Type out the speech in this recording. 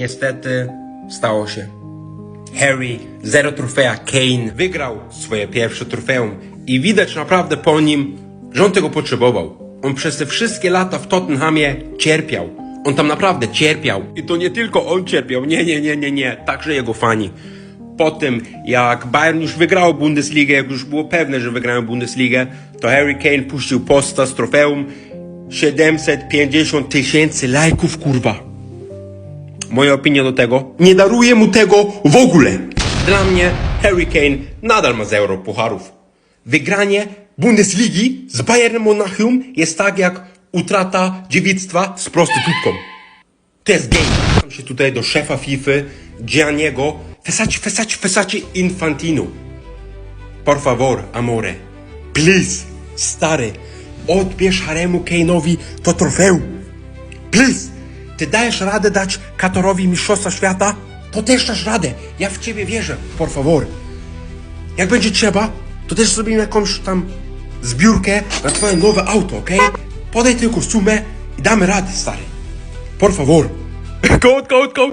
Niestety stało się. Harry, zero trofea, Kane wygrał swoje pierwsze trofeum i widać naprawdę po nim, że on tego potrzebował. On przez te wszystkie lata w Tottenhamie cierpiał. On tam naprawdę cierpiał. I to nie tylko on cierpiał, nie, nie, nie, nie, nie, także jego fani. Po tym, jak Bayern już wygrał Bundesligę, jak już było pewne, że wygrają Bundesligę, to Harry Kane puścił posta z trofeum 750 tysięcy lajków, kurwa moja opinia do tego, nie daruję mu tego w ogóle. Dla mnie Harry Kane nadal ma zero pucharów. Wygranie Bundesligi z Bayernem Monachium jest tak jak utrata dziewictwa z prostytutką. To jest game. Zwracam się tutaj do szefa FIFA, Gianniego, Fesaci, Fesaci, Fesaci Infantino. Por favor, amore. Please, stary, odbierz Haremu Kane'owi to trofeum. Please! Ty dajesz radę dać Katorowi Mistrzostwa Świata? To też dasz radę. Ja w ciebie wierzę. Por favor. Jak będzie trzeba, to też zrobimy jakąś tam zbiórkę na twoje nowe auto, okej? Podaj tylko sumę i damy radę, stary. Por favor. Code, code, code.